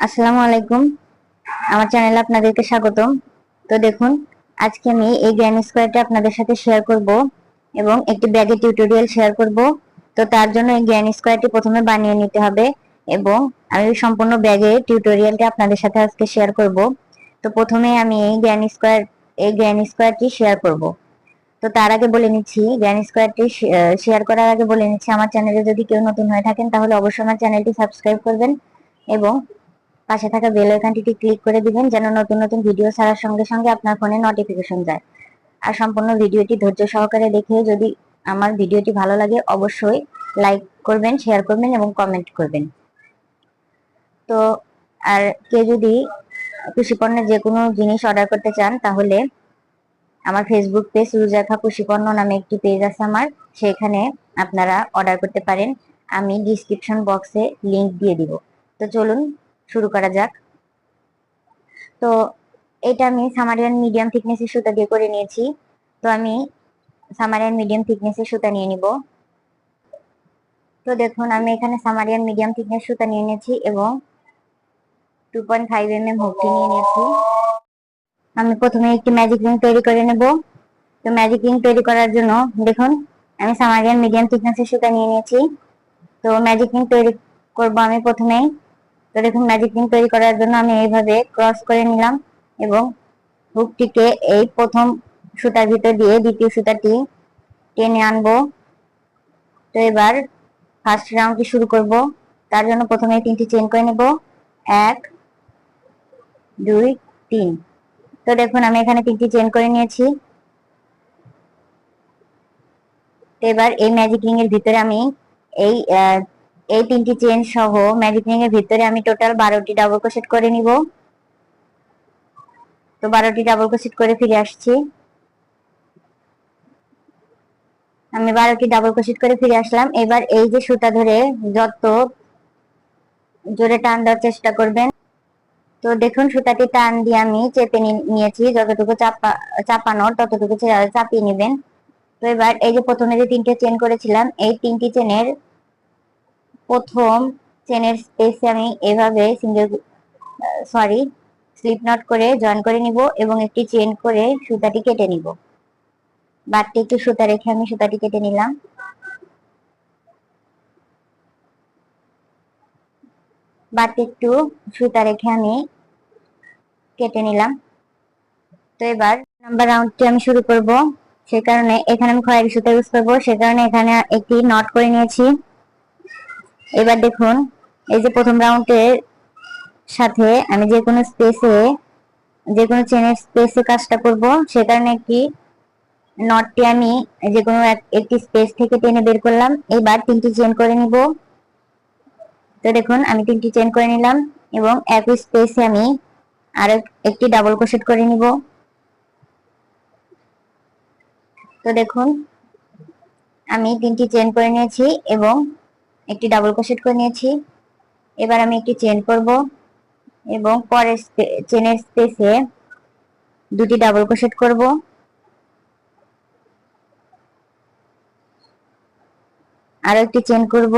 আসসালামু আলাইকুম। আমার চ্যানেলে আপনাদেরকে স্বাগতম। তো দেখুন, আজকে আমি এই গ্র্যান্ড স্কোয়ারটা আপনাদের সাথে শেয়ার করব এবং একটি ব্যাগের টিউটোরিয়াল শেয়ার করব। তো তার জন্য এই গ্র্যান্ড স্কোয়ারটি প্রথমে বানিয়ে নিতে হবে এবং আমি সম্পূর্ণ ব্যাগের টিউটোরিয়ালটি আপনাদের সাথে আজকে শেয়ার করব। তো প্রথমে আমি এই গ্র্যান্ড স্কোয়ার এই গ্র্যান্ড স্কোয়ারটি শেয়ার করব। তো তার আগে বলে নিচ্ছি গ্র্যান্ড স্কোয়ারটি শেয়ার করার আগে বলে নিচ্ছি, আমার চ্যানেলে যদি কেউ নতুন হয়ে থাকেন তাহলে অবশ্যই আমার চ্যানেলটি সাবস্ক্রাইব করবেন এবং পাশে থাকা বেল আইকনটিতে ক্লিক করে দিবেন যেন নতুন নতুন ভিডিও ছাড়ার সঙ্গে সঙ্গে আপনার ফোনে নোটিফিকেশন যায়। আর সম্পূর্ণ ভিডিওটি ধৈর্য সহকারে দেখে যদি আমার ভিডিওটি ভালো লাগে, অবশ্যই লাইক করবেন শেয়ার করবেন এবং কমেন্ট করবেন। তো আর কেউ যদি কৃষি পণ্যের যে কোনো জিনিস অর্ডার করতে চান, তাহলে আমার ফেসবুক পেজ রুজাখা কৃষিপণ্য নামে একটি পেজ আছে আমার। সেখানে আপনারা অর্ডার করতে পারেন। আমি ডিসক্রিপশন বক্সে লিংক দিয়ে দিব। তো চলুন শুরু করা যাক। তো এটা আমি সামারিয়ান মিডিয়াম থিকনেসের সুতা দিয়ে করে নিয়েছি। তো আমি সামারিয়ান মিডিয়াম থিকনেসের সুতা নিয়ে নিব। তো দেখুন, আমি এখানে সামারিয়ান মিডিয়াম থিকনেস সুতা নিয়ে নিয়েছি এবং two point five M M হুকটি নিয়ে নিয়েছি। আমি প্রথমে একটি ম্যাজিক রিং তৈরি করে নেব। তো ম্যাজিক রিং তৈরি করার জন্য দেখুন, আমি সামারিয়ান মিডিয়াম থিকনেসের সুতা নিয়ে নিয়েছি। তো ম্যাজিক রিং তৈরি করব আমি প্রথমেই। তো দেখুন ম্যাজিক রিং তৈরি করার জন্য আমি এইভাবে ক্রস করে নিলাম এবং হুকটিকে এই প্রথম সুতার ভিতর দিয়ে দ্বিতীয় সুতাটি টেনে আনব। তো এবার ফার্স্ট রাউন্ডটি শুরু করব। তার জন্য প্রথমে তিনটি চেন করে নেব। এক, দুই, তিন। তো দেখুন, আমি এখানে তিনটি চেন করে নিয়েছি। এবার এই ম্যাজিক রিং এর ভিতরে আমি এই এই তিনটি চেন সহ ম্যাজিক এর ভিতরে আমি টোটাল বারোটি ডাবল ক্রোশেট করে নিব। তো বারোটি ডাবল ক্রোশেট করে ফিরে আসছি। আমি বারোটি ডাবল ক্রোশেট করে ফিরে আসলাম। এবার এই যে সুতা ধরে যত জোরে টান দেওয়ার চেষ্টা করবেন, তো দেখুন সুতাটি টান দিয়ে আমি চেপে নিয়েছি। যতটুকু চাপা, চাপানোর ততটুকু চাপিয়ে নেবেন। তো এবার এই যে প্রথমে যে তিনটে চেন করেছিলাম, এই তিনটি চেনের প্রথম চেনের স্পেসে আমি এভাবে সিঙ্গেল সরি স্লিপ নট করে জয়েন করে নিব এবং একটি চেন করে সুতাটি কেটে নিব। বাড়তি একটু সুতা রেখে আমি সুতাটি কেটে নিলাম। বাড়তি একটু সুতা রেখে আমি কেটে নিলাম। তো এবার নাম্বার রাউন্ডটি আমি শুরু করব। সে কারণে এখানে আমি খয়েরি সুতা ইউজ করব। সে কারণে এখানে একটি নট করে নিয়েছি। এবার দেখুন, এই যে প্রথম রাউন্ডের সাথে আমি যে কোনো স্পেসে যে কোনো চেনের স্পেসে কাজটা করব, সে কারণে একটি নটটি আমি যে কোনো একটি স্পেস থেকে টেনে বের করলাম। এবার তিনটি চেন করে নিব। তো দেখুন, আমি তিনটি চেন করে নিলাম এবং একই স্পেসে আমি আর একটি ডাবল ক্রোশেট করে নিব। তো দেখুন, আমি তিনটি চেন করে নিয়েছি এবং একটি ডাবল ক্রোশেট করে নিয়েছি। এবার আমি একটি চেন করব এবং পরের চেনের স্পেসে দুটি ডাবল ক্রোশেট করব। আরও একটি চেন করব।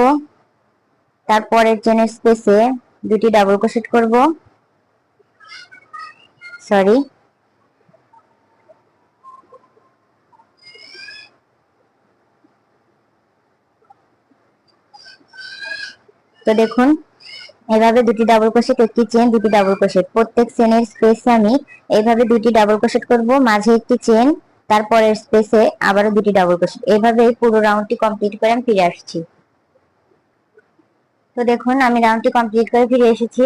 তারপরের চেনের স্পেসে দুটি ডাবল ক্রোশেট করব। সরি তো দেখুন, এভাবে দুটি ডাবল ক্রোশেট একটি চেন দুটি ডাবল ক্রোশেট প্রত্যেক চেনের স্পেসে আমি এইভাবে দুটি ডাবল ক্রোশেট করব, মাঝে একটি চেন তারপরের স্পেসে আবারও দুটি ডাবল ক্রোশেট এইভাবে পুরো রাউন্ডটি কমপ্লিট করে আমি ফিরে আসছি। তো দেখুন, আমি রাউন্ডটি কমপ্লিট করে ফিরে এসেছি।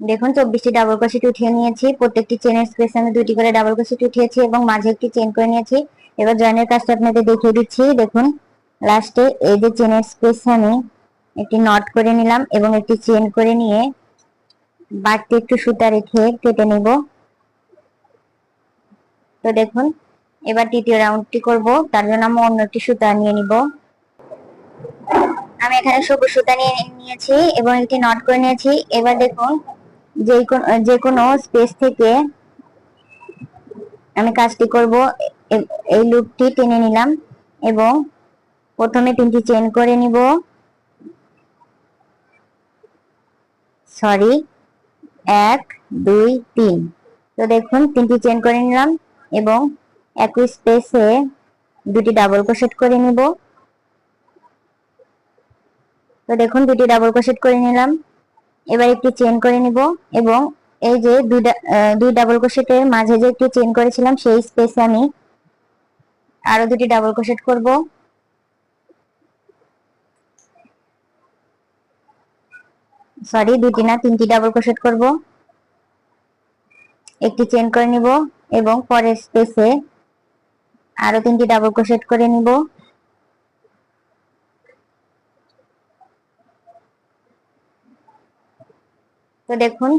দেখুন, চব্বিশটি ডাবল ক্রোশেট উঠিয়ে নিয়েছি। প্রত্যেকটি চেনের স্পেসে আমি দুটি করে ডাবল ক্রোশেট উঠিয়েছি এবং মাঝে একটি চেন করে নিয়েছি। এবার জয়েনের কাজটা আপনাদের দেখিয়ে দিচ্ছি। দেখুন লাস্টে এই যে চেনের স্পেসে আমি একটি নট করে নিলাম এবং একটি চেন করে নিয়ে বাড়তি একটু সুতা রেখে কেটে নিব। তো দেখুন, এবার তৃতীয় রাউন্ডটি করব, তার জন্য আমি অন্য একটি সুতা নিয়ে নিব। আমি এখানে সবুজ সুতা নিয়ে নিয়েছি এবং একটি নট করে নিয়েছি। এবার দেখুন, যে যে কোনো স্পেস থেকে আমি কাজটি করব। এই লুপটি টেনে নিলাম এবং প্রথমে তিনটি চেন করে নিব। সরি, এক, দুই, তিন। তো দেখুন, তিনটি চেন করে নিলাম এবং একই স্পেসে দুটি ডাবল ক্রোশেট করে নিব। তো দেখুন, দুটি ডাবল ক্রোশেট করে নিলাম। এবার একটি চেন করে নিব এবং এই যে দুই ডাবল ক্রোশেটের মাঝে যে একটি চেন করেছিলাম, সেই স্পেসে আমি আরও দুটি ডাবল ক্রোশেট করব। সরি দুটি না তিনটি ডাবল ক্রোশেট করব। একটি চেন করে নিব এবং পরের স্পেসে আরও তিনটি ডাবল ক্রোশেট করে নিব। তো দেখুন,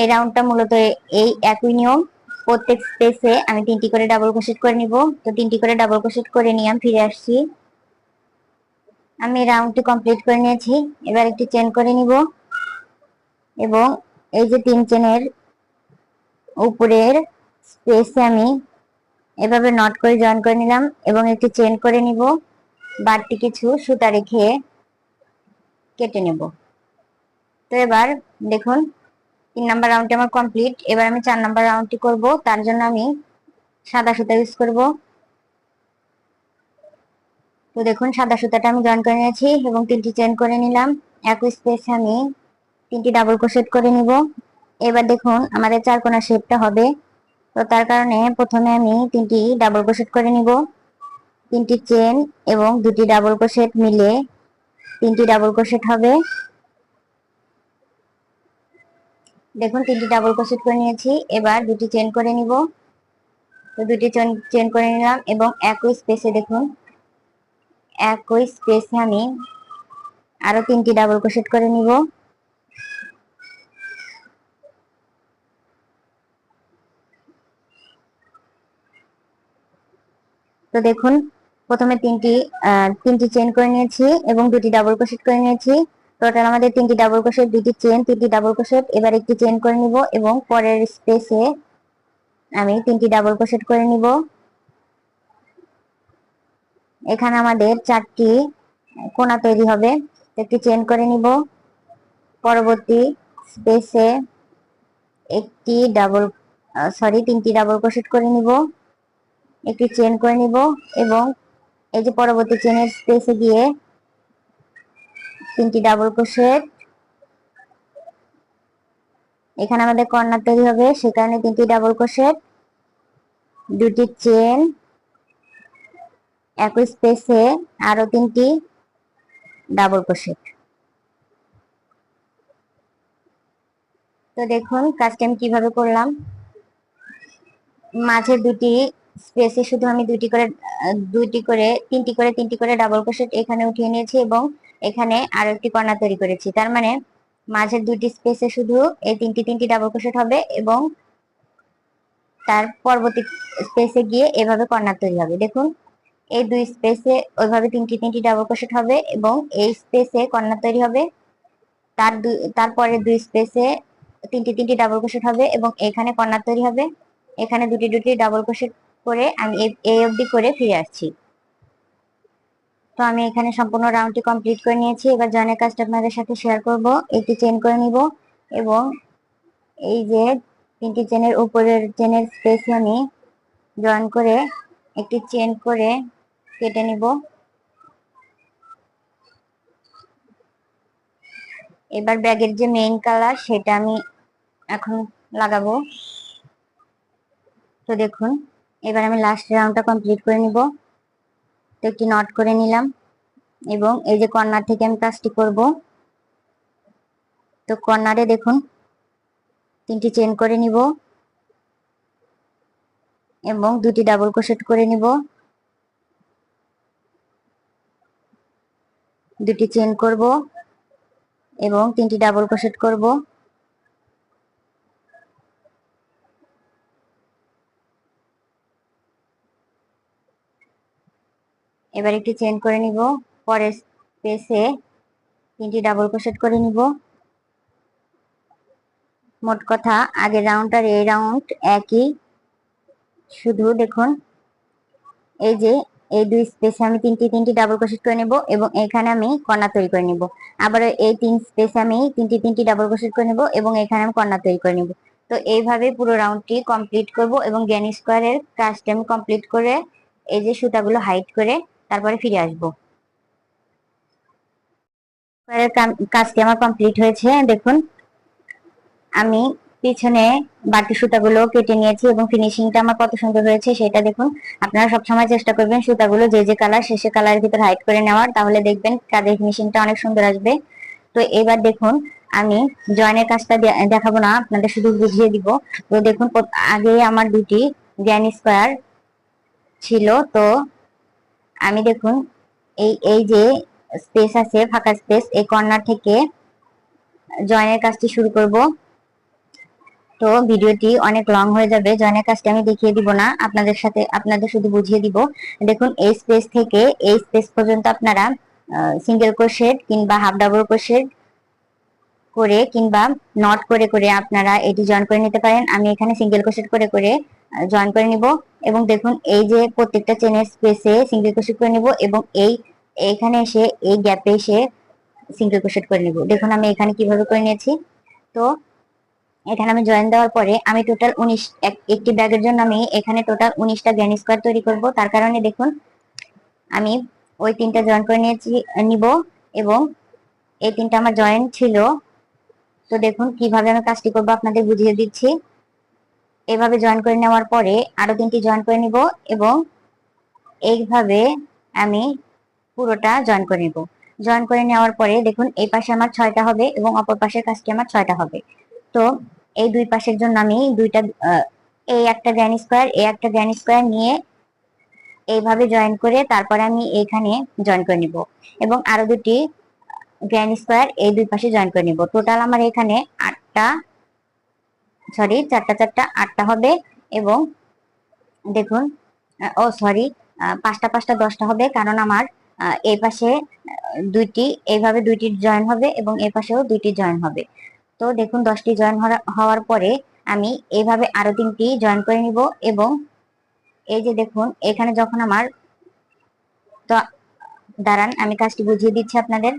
এই রাউন্ডটা মূলত এই একই নিয়ম। প্রত্যেক স্পেসে আমি তিনটি করে ডাবল ক্রোশেট করে নিব। তো তিনটি করে ডাবল ক্রোশেট করে নিয়ে আমি ফিরে আসছি। আমি রাউন্ডটি কমপ্লিট করে নিয়েছি। এবার একটি চেন করে নিব। এবং এই যে তিন চেনের উপরের স্পেসে আমি এভাবে নট করে জয়েন করে নিলাম এবং একটি চেন করে নিব। বাড়তি কিছু সুতা রেখে কেটে নেব। তো এবার দেখুন, তিন নাম্বার রাউন্ডটি আমার কমপ্লিট এবার আমি চার নাম্বার রাউন্ডটি করব। তার জন্য আমি সাদা সুতা ইউজ করব। তো দেখুন, সাদা সুতাটা আমি জয়েন করে নিয়েছি এবং তিনটি চেন করে নিলাম। একই স্পেসে আমি তিনটি ডাবল ক্রোশেট করে নিব। এবার দেখুন আমাদের চার কোনা শেপটা হবে। তো তার কারণে প্রথমে আমি তিনটি ডাবল ক্রোশেট করে নিব। তিনটি চেন এবং দুটি ডাবল ক্রোশেট মিলে তিনটি ডাবল ক্রোশেট হবে। দেখুন তিনটি ডাবল ক্রোশেট করে নিয়েছি। এবার দুটি চেন করে নিব। তো দুটি চেন চেন করে নিলাম এবং একই স্পেসে দেখুন, একই স্পেসে আমি আরও তিনটি ডাবল ক্রোশেট করে নিব। তো দেখুন, প্রথমে তিনটি তিনটি চেন করে নিয়েছি এবং দুটি ডাবল ক্রোশেট করে নিয়েছি। টোটাল আমাদের তিনটি ডাবল ক্রোশেট দুটি চেন তিনটি ডাবল ক্রোশেট এবার একটি চেন করে নিব এবং পরের স্পেসে আমি তিনটি ডাবল ক্রোশেট করে নিব। এখানে আমাদের চারটি কোনা তৈরি হবে, একটি চেন করে নিব। পরবর্তী স্পেসে একটি ডাবল সরি তিনটি ডাবল ক্রোশেট করে নিব। একটি চেন করে নিব এবং এই যে পরবর্তী চেনের স্পেসে গিয়ে তিনটি ডাবল ক্রোশেট এখানে আমাদের কর্নার তৈরি হবে সে কারণে তিনটি ডাবল ক্রোশেট দুটি চেন একই স্পেসে আরও তিনটি ডাবল ক্রোশেট তো দেখুন কাজটা আমি কীভাবে করলাম। মাঝে দুটি স্পেসে শুধু আমি দুটি করে দুইটি করে, তিনটি করে তিনটি করে ডাবল ক্রোশেট এখানে উঠিয়ে নিয়েছি এবং এখানে আরও একটি কর্নার তৈরি করেছি। তার মানে মাঝের দুটি স্পেসে শুধু এই তিনটি তিনটি ডাবল ক্রোশেট হবে এবং তার পরবর্তী স্পেসে গিয়ে এভাবে কর্নার তৈরি হবে। দেখুন, এই দুই স্পেসে ওইভাবে তিনটি তিনটি ডাবল ক্রোশেট হবে এবং এই স্পেসে কর্নার তৈরি হবে। তার তারপরে দুই স্পেসে তিনটি তিনটি ডাবল ক্রোশেট হবে এবং এখানে কর্নার তৈরি হবে। এখানে দুটি দুটি ডাবল ক্রোশেট করে আমি এই অবধি করে ফিরে আসছি। তো আমি এখানে সম্পূর্ণ রাউন্ডটি কমপ্লিট করে নিয়েছি। এবার জয়েনের কাজটা আপনাদের সাথে শেয়ার করব। একটি চেন করে নিব এবং এই যে তিনটি চেনের উপরের চেনের স্পেসে আমি জয়েন করে একটি চেন করে কেটে নিব। এবার ব্যাগের যে মেইন কালার সেটা আমি এখন লাগাবো। তো দেখুন এবার আমি লাস্ট রাউন্ডটা কমপ্লিট করে নিব। তো একটি নট করে নিলাম এবং এই যে কর্নার থেকে আমি কাজটি করব। তো কর্নারে দেখুন, তিনটি চেন করে নিব এবং দুটি ডাবল ক্রোশেট করে নিব। দুটি চেন করব এবং তিনটি ডাবল ক্রোশেট করব। এবার একটি চেন করে নিব। পরের স্পেসে তিনটি ডাবল ক্রোশেট করে নিব। মোট কথা, আগের রাউন্ড আর এই রাউন্ড একই। শুধু দেখুন, এই যে এই দুই স্পেসে আমি তিনটি তিনটি ডাবল ক্রোশেট করে নেব এবং এখানে আমি কর্নার তৈরি করে নেব। আবার এই তিন স্পেসে আমি তিনটি তিনটি ডাবল ক্রোশেট করে নেব এবং এখানে আমি কর্নার তৈরি করে নেব। তো এইভাবে পুরো রাউন্ডটি কমপ্লিট করব এবং গ্যানি স্কোয়ারের কাজটি আমি কমপ্লিট করে এই যে সুতাগুলো হাইট করে তারপরে ফিরে আসব। স্কোয়ারের কাজটি আমার কমপ্লিট হয়েছে, দেখুন। আমি পিছনে বাকি সুতাগুলো কেটে নিয়েছি এবং ফিনিশিংটা আমার কত সুন্দর হয়েছে সেটা দেখুন। আপনারা সবসময় চেষ্টা করবেন সুতাগুলো যে যে কালার শেষে কালারের ভিতর হাইড করে নেওয়ার, তাহলে দেখবেন কাজের ফিনিশিংটা অনেক সুন্দর আসবে। তো এবার দেখুন, আমি জয়েনের কাজটা দেখাবো না, আপনাদের শুধু বুঝিয়ে দিব। তো দেখুন আগে আমার দুটি জ্ঞান স্কোয়ার ছিল, তো আমি দেখুন, এই এই যে স্পেস আছে, ফাঁকা স্পেস এই কর্নার থেকে জয়েনের কাজটি শুরু করব। তো ভিডিওটি অনেক লং হয়ে যাবে জয়েনের কাজটি আমি দেখিয়ে দিব না, আপনাদের সাথে, আপনাদের শুধু বুঝিয়ে দিব। দেখুন, এই স্পেস থেকে এই স্পেস পর্যন্ত আপনারা সিঙ্গেল ক্রোশেট কিংবা হাফ ডাবল ক্রোশেট করে কিংবা নট করে করে আপনারা এটি জয়েন করে নিতে পারেন। আমি এখানে সিঙ্গেল ক্রোশেট করে করে জয়েন করে নিব। এবং দেখুন, এই যে প্রত্যেকটা চেনের স্পেসে সিঙ্গেল ক্রোশেট করে নিব এবং এই এখানে এসে, এই গ্যাপে এসে সিঙ্গেল ক্রোশেট করে নিব। দেখুন, আমি এখানে কীভাবে করে নিয়েছি। তো, এখানে আমি জয়েন দেওয়ার পরে আমি টোটাল উনিশ একটি ব্যাগের জন্য আমি এখানে টোটাল উনিশটা গ্যান স্কোয়ার তৈরি করব। তার কারণে দেখুন, আমি ওই তিনটা জয়েন করে নিয়েছি, নিব এবং এই তিনটা আমার জয়েন ছিল। তো দেখুন, কীভাবে আমি কাজটি করব আপনাদের বুঝিয়ে দিচ্ছি। এভাবে জয়েন করে নেওয়ার পরে আরও তিনটি জয়েন করে নিব এবং এইভাবে আমি পুরোটা জয়েন করে নিব। জয়েন করে নেওয়ার পরে দেখুন এই পাশে আমার ছয়টা হবে এবং অপর পাশের কাজটি আমার ছয়টা হবে। তো এই দুই পাশের জন্য আমি দুইটা এই একটা গ্র্যান স্কোয়ার, এই একটা গ্র্যান স্কোয়ার নিয়ে এইভাবে জয়েন করে তারপরে আমি এখানে জয়েন করে নিব এবং আরও দুটি গ্র্যান স্কোয়ার এই দুই পাশে জয়েন করে নিব। টোটাল আমার এখানে আটটা সরি চারটা চারটা, আটটা হবে এবং দেখুন ও সরি পাঁচটা পাঁচটা দশটা হবে কারণ আমার এই পাশে দুইটি, এইভাবে দুইটি জয়েন হবে এবং এই পাশেও দুইটি জয়েন হবে। তো দেখুন, দশটি জয়েন হওয়ার পরে আমি এইভাবে আরও তিনটি জয়েন করে নিব এবং এই যে দেখুন, এখানে যখন আমার, তো দাঁড়ান, আমি কাজটি বুঝিয়ে দিচ্ছি আপনাদের।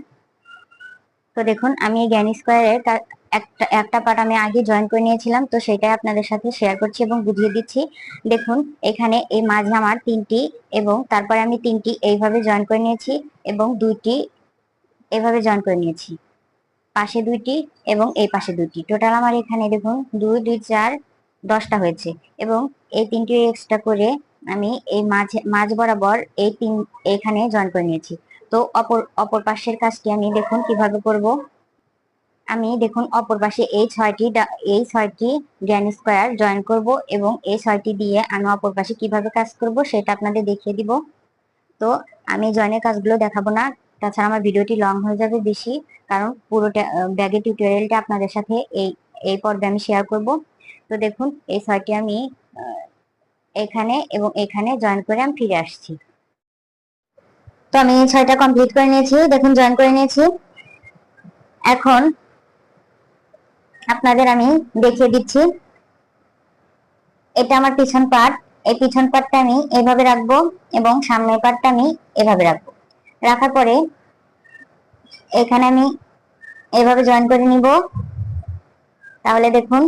তো দেখুন, আমি এই জ্ঞান স্কোয়ারের একটা একটা পার্ট আমি আগে জয়েন করে নিয়েছিলাম, তো সেটাই আপনাদের সাথে শেয়ার করছি এবং বুঝিয়ে দিচ্ছি। দেখুন, এখানে এই মাঝে আমার তিনটি এবং তারপরে আমি তিনটি এইভাবে জয়েন করে নিয়েছি এবং দুইটি এভাবে জয়েন করে নিয়েছি। পাশে দুইটি এবং এই পাশে দুইটি। টোটাল আমার এখানে দেখুন, দুই দুই, চার, দশটা হয়েছে এবং এই তিনটি এক্সট্রা করে আমি এই মাঝে, মাঝ বরাবর এই তিন, এখানে জয়েন করে নিয়েছি। তো অপর অপর পাশের কাজটি আমি দেখুন কীভাবে করব। আমি দেখুন, অপর পাশে এই ছয়টি এই ছয়টি গ্র্যান স্কোয়ার জয়েন করব এবং এই ছয়টি দিয়ে আমি অপর পাশে কীভাবে কাজ করব সেটা আপনাদের দেখিয়ে দিব। তো আমি জয়েনের কাজগুলো দেখাবো না, তাছাড়া আমার ভিডিওটি লং হয়ে যাবে বেশি, কারণ পুরোটা ব্যাগের টিউটোরিয়ালটা আপনাদের সাথে এই এই পর্বে আমি শেয়ার করব। তো দেখুন, এই ছয়টি আমি এখানে এবং এখানে জয়েন করে আমি ফিরে আসছি। তো আমি ছয়টা কমপ্লিট করে নিয়েছি, দেখুন, জয়েন করে নিয়েছি। এখন আপনাদের আমি দেখিয়ে দিচ্ছি। এটা আমার পিছন পার্ট এই পিছন পার্টটা আমি এভাবে রাখব এবং সামনের পার্টটা আমি এভাবে রাখব। রাখার পরে এখানে আমি এভাবে জয়েন করে নিব। তাহলে দেখুন,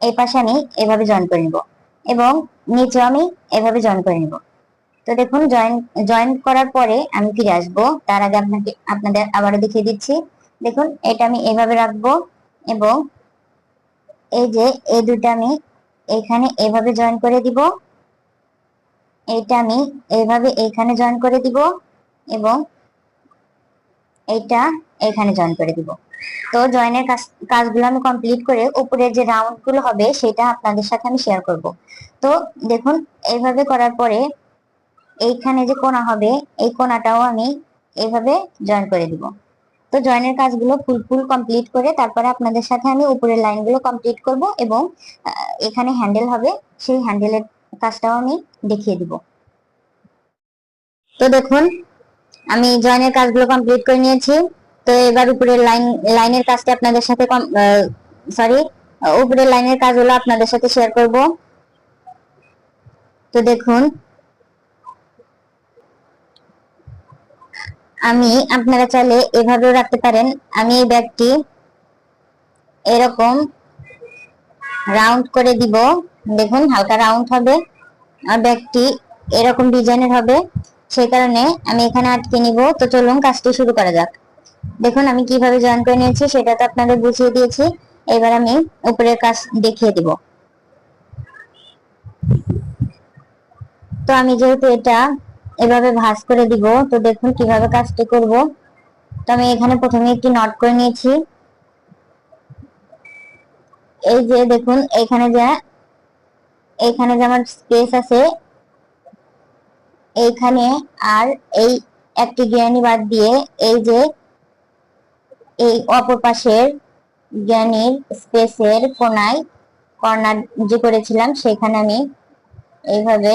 এই পাশে আমি এভাবে জয়েন করে নিব এবং নিচে আমি এভাবে জয়েন করে নিব। তো দেখুন জয়েন জয়েন করার পরে আমি ফিরে আসব। তার আগে আপনাকে, আপনাদের আবারও দেখিয়ে দিচ্ছি। দেখুন, এটা আমি এভাবে রাখব। এবং এই যে এই দুটা আমি এখানে এভাবে জয়েন করে দিব। এইটা আমি এইভাবে এখানে জয়েন করে দিব এবং এইটা এখানে জয়েন করে দিব। তো জয়েনের কাজ, কাজগুলো আমি কমপ্লিট করে উপরের যে রাউন্ডগুলো হবে সেটা আপনাদের সাথে আমি শেয়ার করব। তো দেখুন, এইভাবে করার পরে এইখানে যে কোনা হবে, এই কোনাটাও আমি এইভাবে জয়েন করে দিব। তো জয়েনের কাজগুলো ফুল ফুল কমপ্লিট করে তারপরে আপনাদের সাথে আমি উপরের লাইনগুলো কমপ্লিট করব এবং এখানে হ্যান্ডেল হবে, সেই হ্যান্ডেলের কাজটাও আমি দেখিয়ে দিব। তো দেখুন, আমি জয়েনের কাজগুলো কমপ্লিট করে নিয়েছি। তো এবার উপরের লাইন লাইনের কাজটা আপনাদের সাথে সরি উপরের লাইনের কাজগুলো আপনাদের সাথে শেয়ার করব। তো দেখুন আমি, আপনারা চাইলে এভাবেও রাখতে পারেন। আমি এই ব্যাগটি এরকম রাউন্ড করে দিব। দেখুন, হালকা রাউন্ড হবে। আর ব্যাগটি এরকম ডিজাইনের হবে। সেই কারণে আমি এখানে আটকে নিব। তো চলুন, কাজটি শুরু করা যাক। দেখুন, আমি কীভাবে জয়েন করে নিয়েছি, সেটা তো আপনাদের বুঝিয়ে দিয়েছি। এবার আমি উপরের কাজ দেখিয়ে দিব। তো আমি যেহেতু এটা এভাবে ভাঁজ করে দিব। তো দেখুন কীভাবে কাজটি করব। তো আমি এখানে প্রথমে একটি নট করে নিয়েছি। এই যে দেখুন, এখানে যা, এখানে যে আমার স্পেস আছে, এইখানে আর এই একটি জ্ঞানী বাদ দিয়ে এই যে এই অপর পাশের জ্ঞানীর স্পেসের কোনায় কর্নার যে করেছিলাম, সেখানে আমি এইভাবে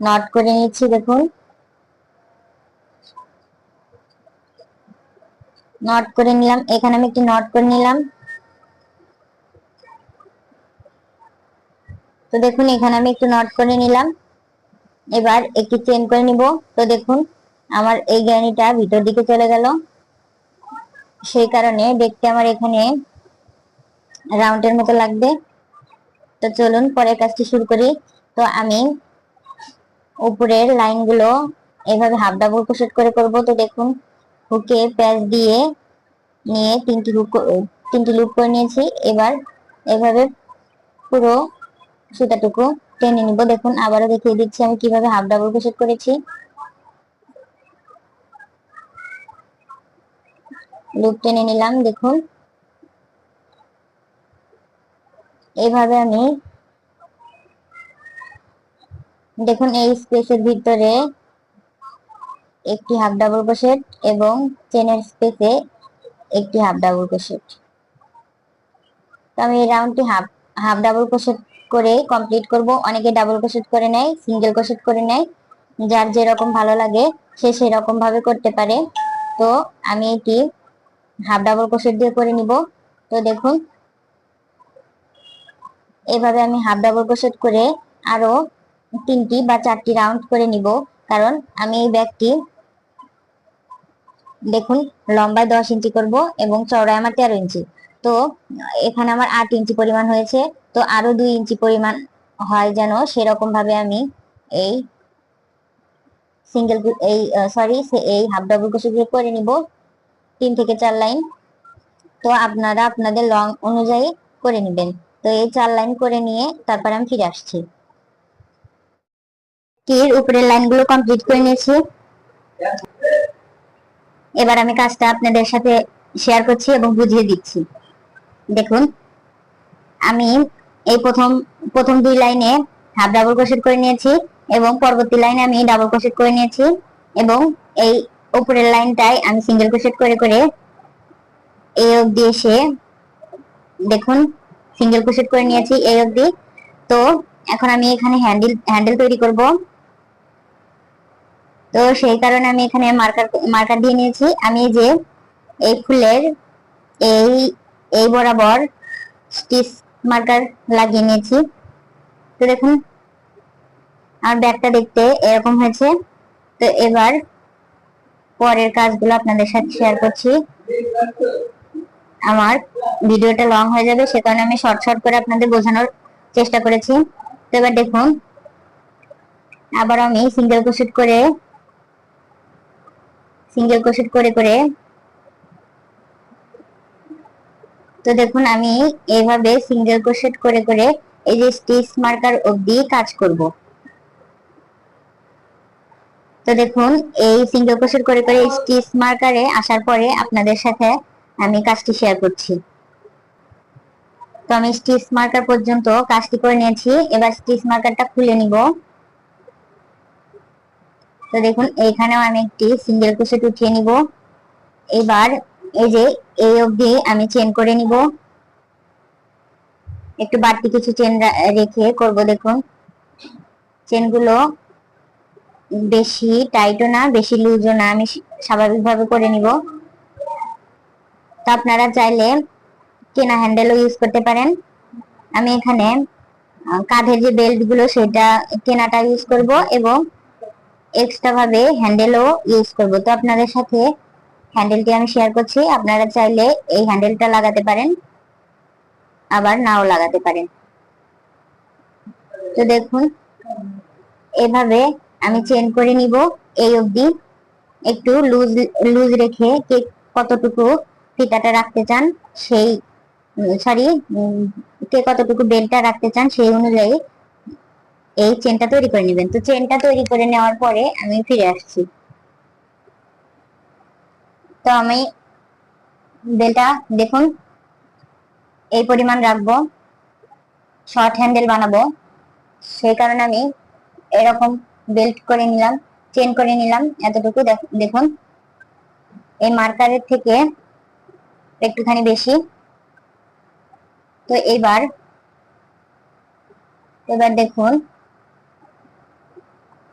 নট করে নিচ্ছি, দেখুন। নট করে নিলাম। এখানে আমি একটি নট করে নিলাম। তো দেখুন, এখানে আমি একটু নট করে নিলাম। এবার একটি চেন করে নিব। তো দেখুন, আমার এই জ্ঞানীটা ভিতর দিকে চলে গেল। সেই কারণে দেখতে আমার এখানে রাউন্ডের মতো লাগবে। তো চলুন পরের কাজটি শুরু করি। তো আমি উপরের লাইনগুলো এভাবে হাফ ডাবল ক্রোশেট করে করব তো দেখুন হুকে প্যাচ দিয়ে নিয়ে তিনটি হুক তিনটি লুপ করে নিয়েছি। এবার এভাবে পুরো সুতাটুকু টেনে নিব। দেখুন, আবারও দেখিয়ে দিচ্ছি আমি কীভাবে হাফ ডাবল ক্রোশেট করেছি। লুপ টেনে নিলাম, দেখুন। এভাবে আমি দেখুন, এই স্পেসের ভিতরে একটি হাফ ডাবল ক্রোশেট এবং চেনের স্পেসে একটি হাফ ডাবল ক্রোশেট তো আমি এই রাউন্ডটি হাফ হাফ ডাবল ক্রোশেট করে কমপ্লিট করব। অনেকে ডাবল ক্রোশেট করে নেয় সিঙ্গেল ক্রোশেট করে নেয়। যার যেরকম ভালো লাগে, সে সেরকম ভাবে করতে পারে। তো আমি এটি হাফ ডাবল ক্রোশেট দিয়ে করে নিব। তো দেখুন, এভাবে আমি হাফ ডাবল ক্রোশেট করে আরও তিনটি বা চারটি রাউন্ড করে নিব। কারণ আমি এই ব্যাগটি দেখুন, লম্বায় দশ ইঞ্চি করব এবং চওড়ায় আমার তেরো ইঞ্চি। তো এখানে আমার আট ইঞ্চি পরিমাণ হয়েছে। তো আরও দুই ইঞ্চি পরিমাণ হয় যেন সেরকম ভাবে আমি এই সিঙ্গেল এই সরি এই হাফ ডাবল দিয়ে করে নিব। তিন থেকে চার লাইন তো আপনারা আপনাদের লং অনুযায়ী করে নেবেন। তো এই চার লাইন করে নিয়ে তারপর আমি ফিরে আসছি। টির উপরের লাইনগুলো কমপ্লিট করে নিয়েছি। এবার আমি কাজটা আপনাদের সাথে শেয়ার করছি এবং বুঝিয়ে দিচ্ছি। দেখুন, আমি এই প্রথম প্রথম দুই লাইনে হাফ ডাবল ক্রোশেট করে নিয়েছি এবং পরবর্তী লাইনে আমি ডাবল ক্রোশেট করে নিয়েছি এবং এই উপরের লাইনটাই আমি সিঙ্গেল ক্রোশেট করে করে এই অবধি এসে দেখুন সিঙ্গেল ক্রোশেট করে নিয়েছি এই অবধি। তো এখন আমি এখানে হ্যান্ডেল হ্যান্ডেল তৈরি করব। তো সেই কারণে আমি এখানে মার্কার মার্কার দিয়ে নিয়েছি। আমি যে এই ফুলের এই এই বরাবর স্টিচ মার্কার লাগিয়ে নিয়েছি। তো দেখুন, আমার ব্যাগটা দেখতে এরকম হয়েছে। তো এবার পরের কাজগুলো আপনাদের সাথে শেয়ার করছি। আমার ভিডিওটা লং হয়ে যাবে, সে কারণে আমি শর্ট শর্ট করে আপনাদের বোঝানোর চেষ্টা করেছি। তো এবার দেখুন আবার আমি সিঙ্গেল ক্রোশেট করে সিঙ্গেল ক্রোশেট করে করে। তো দেখুন, আমি এভাবে সিঙ্গেল ক্রোশেট করে করে এই যে স্টিচ মার্কার অবধি কাজ করব। তো দেখুন, এই সিঙ্গেল ক্রোশেট করে করে স্টিচ মার্কারে আসার পরে আপনাদের সাথে আমি কাজটি শেয়ার করছি। তো আমি স্টিচ মার্কার পর্যন্ত কাজটি করে নিয়েছি। এবার স্টিচ মার্কারটা খুলে নিব। তো দেখুন এখানেও আমি একটি সিঙ্গেল ক্রোশেট উঠিয়ে নিব। এবার এই যে, এই অবধি আমি চেন করে নিব। একটু বাড়তি কিছু চেন রেখে করব দেখুন। চেনগুলো বেশি টাইটও না, বেশি লুজও না, আমি স্বাভাবিকভাবে করে নিব। তো আপনারা চাইলে কেনা হ্যান্ডেলও ইউজ করতে পারেন। আমি এখানে কাঁধের যে বেল্টগুলো, সেটা কেনাটা ইউজ করব এবং এক্সট্রা ভাবে হ্যান্ডেলও ইউজ করব। তো আপনাদের সাথে হ্যান্ডেলটি আমি শেয়ার করছি। আপনারা চাইলে এই হ্যান্ডেলটা লাগাতে পারেন, আবার নাও লাগাতে পারেন। তো দেখুন, এভাবে আমি চেন করে নিব। এই অবধি একটু লুজ লুজ রেখে কে কতটুকু ফিতাটা রাখতে চান, সেই সরি কে কতটুকু বেলটা রাখতে চান, সেই অনুযায়ী এই চেনটা তৈরি করে নেবেন। তো চেনটা তৈরি করে নেওয়ার পরে আমি ফিরে আসছি। তো আমি বেলটা দেখুন, এই পরিমাণ রাখব শর্ট হ্যান্ডেল বানাবো। সেই কারণে আমি এরকম বেল্ট করে নিলাম চেন করে নিলাম। এতটুকু দেখুন, এই মার্কারের থেকে একটুখানি বেশি। তো এবার এবার দেখুন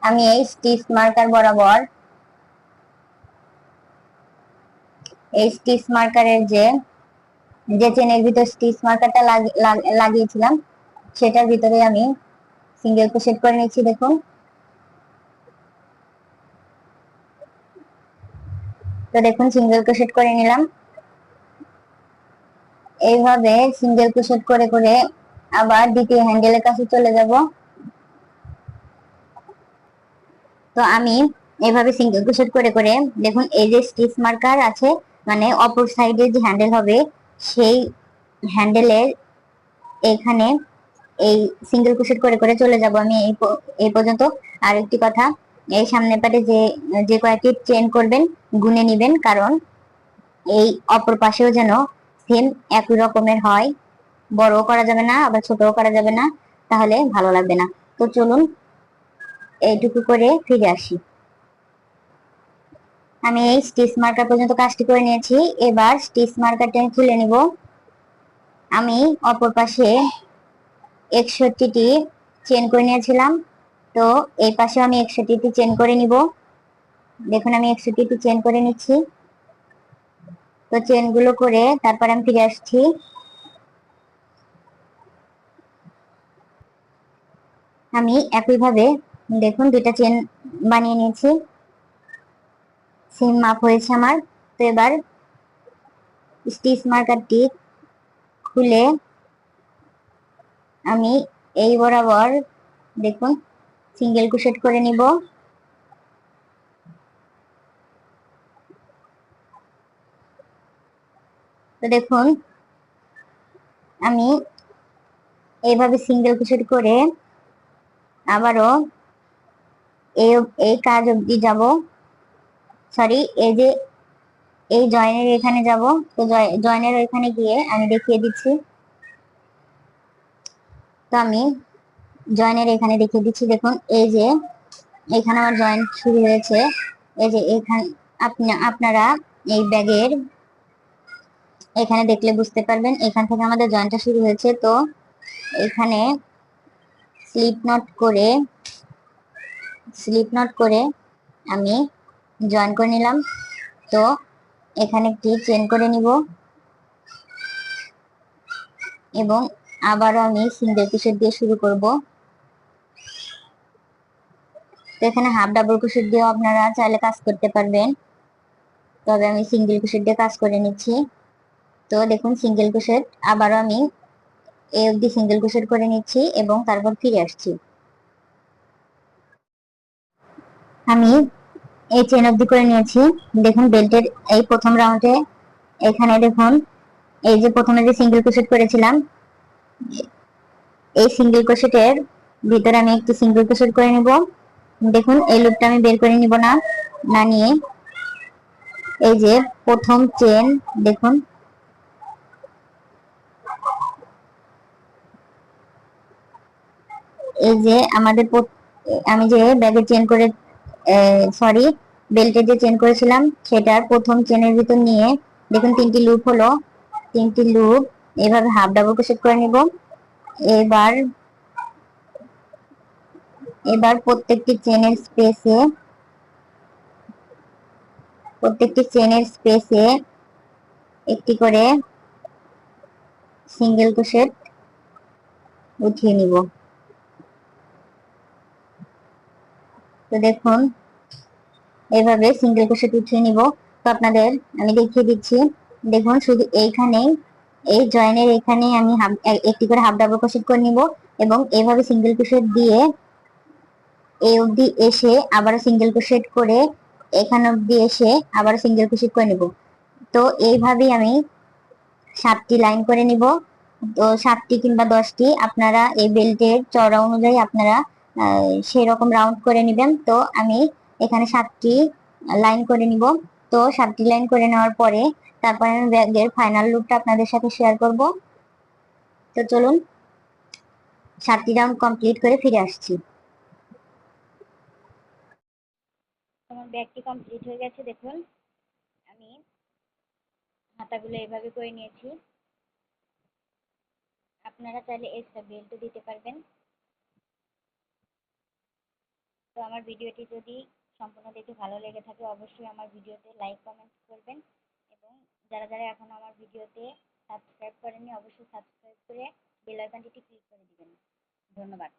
আমি এই স্টিচ মার্কার বরাবর এই স্টিচ মার্কারের যে যে চেনের ভিতর স্টিচ মার্কারটা লাগিয়েছিলাম, সেটার ভিতরে আমি সিঙ্গেল ক্রোশেট করে নিচ্ছি, দেখুন। তো দেখুন, সিঙ্গেল ক্রোশেট করে নিলাম। এইভাবে সিঙ্গেল ক্রোশেট করে করে আবার দ্বিতীয় হ্যান্ডেলের কাছে চলে যাব। তো আমি এভাবে সিঙ্গেল ক্রোশেট করে করে দেখুন এই যে স্টিচ মার্কার আছে মানে অপর সাইডে যে হ্যান্ডেল হবে, সেই হ্যান্ডেলের এখানে এই সিঙ্গেল ক্রোশেট করে করে চলে যাব আমি এই পর্যন্ত। আর একটি কথা, এই সামনে পাটে যে যে কয়েকটি চেন করবেন, গুনে নিবেন, কারণ এই অপর পাশেও যেন সেম একই রকমের হয়। বড়ও করা যাবে না, আবার ছোটও করা যাবে না, তাহলে ভালো লাগবে না। তো চলুন এইটুকু করে ফিরে আসি। আমি এই স্টিচ মার্কার পর্যন্ত কাজটি করে নিয়েছি। এবার স্টিচ মার্কারটি আমি খুলে নিব। আমি অপর পাশে একষট্টিটি চেন করে নিয়েছিলাম। তো এই পাশে আমি একষট্টিটি চেন করে নিব। দেখুন, আমি একষট্টিটি চেন করে নিচ্ছি। তো চেনগুলো করে তারপর আমি ফিরে আসছি। আমি একইভাবে দেখুন, দুইটা চেন বানিয়ে নিয়েছি। সেম মাপ হয়েছে আমার। তো এবার স্টিচ মার্কারটি খুলে আমি এই বরাবর দেখুন সিঙ্গেল কুশেট করে নিব। তো দেখুন, আমি এইভাবে সিঙ্গেল কুশেট করে আবারও এই কাজ অবধি যাব। সরি এই যে, এই জয়েনের এখানে যাব। তো জয়েনের ওইখানে গিয়ে আমি দেখিয়ে দিচ্ছি। তো আমি জয়েনের এখানে দেখিয়ে দিচ্ছি। দেখুন, এই যে, এখানে আমার জয়েন শুরু হয়েছে। এই যে, এখানে, আপনি, আপনারা এই ব্যাগের এখানে দেখলে বুঝতে পারবেন, এখান থেকে আমাদের জয়েনটা শুরু হয়েছে। তো এখানে স্লিপ নট করে স্লিপ নট করে আমি জয়েন করে নিলাম। তো এখানে একটি চেন করে নিব। এবং আবারও আমি সিঙ্গেল ক্রোশেট দিয়ে শুরু করব। তো এখানে হাফ ডাবল ক্রোশেট দিয়েও আপনারা চাইলে কাজ করতে পারবেন। তবে আমি সিঙ্গেল ক্রোশেট দিয়ে কাজ করে নিচ্ছি। তো দেখুন সিঙ্গেল ক্রোশেট আবারও আমি এই অবধি সিঙ্গেল ক্রোশেট করে নিচ্ছি এবং তারপর ফিরে আসছি। আমি এই চেন অবধি করে নিয়েছি। দেখুন বেল্টের এই প্রথম রাউন্ডে এখানে দেখুন, এই যে প্রথমে যে সিঙ্গেল ক্রোশেট করেছিলাম, এই সিঙ্গেল ক্রোশেটের ভিতরে আমি একটি সিঙ্গেল ক্রোশেট করে নিব। দেখুন, এই লুপটা আমি বের করে নিব না না নিয়ে। এই যে প্রথম চেন দেখুন। এই যে আমাদের আমি যে ব্যাগে চেন করে সরি বেল্টে যে চেন করেছিলাম, সেটার প্রথম চেনের ভিতর নিয়ে দেখুন তিনটি লুপ হলো। তিনটি লুপ এভাবে হাফ ডাবল ক্রোশেট করে নিব। এবার এবার প্রত্যেকটি চেনের স্পেসে প্রত্যেকটি চেনের স্পেসে একটি করে সিঙ্গেল ক্রোশেট উঠিয়ে নিব। তো দেখুন এইভাবে সিঙ্গেল ক্রোশেট উঠিয়ে নিব। তো আপনাদের আমি দেখিয়ে দিচ্ছি। দেখুন, শুধু এইখানে এই জয়েনের এখানে আমি একটি করে হাফ ডাবল ক্রোশেট করে নিব এবং এইভাবে সিঙ্গেল ক্রোশেট দিয়ে এই অবধি এসে আবার সিঙ্গেল ক্রোশেট করে এখানে অবধি এসে আবার সিঙ্গেল ক্রোশেট করে নিব। তো এইভাবেই আমি সাতটি লাইন করে নিব। তো সাতটি কিংবা দশটি, আপনারা এই বেল্টের চড়া অনুযায়ী আপনারা সেই রকম রাউন্ড করে নেবেন। তো আমি এখানে সাতটি লাইন করে নিব। তো সাতটি লাইন করে নেওয়ার পরে তারপরে আমি ব্যাগের ফাইনাল লুকটা আপনাদের সাথে শেয়ার করব। তো চলুন, সাতটি রাউন্ড কমপ্লিট করে ফিরে আসছি। আমার ব্যাগটি কমপ্লিট হয়ে গেছে, দেখুন। আমি হাতাগুলো এভাবে করে নিয়েছি। আপনারা চাইলে এক্সট্রা বেল্টও দিতে পারবেন। তো আমার ভিডিওটি যদি সম্পূর্ণ দেখে ভালো লেগে থাকে, অবশ্যই আমার ভিডিওতে লাইক কমেন্ট করবেন। এবং যারা যারা এখনও আমার ভিডিওতে সাবস্ক্রাইব করেননি, অবশ্যই সাবস্ক্রাইব করে বেল আইকনটি ক্লিক করে দিবেন। ধন্যবাদ।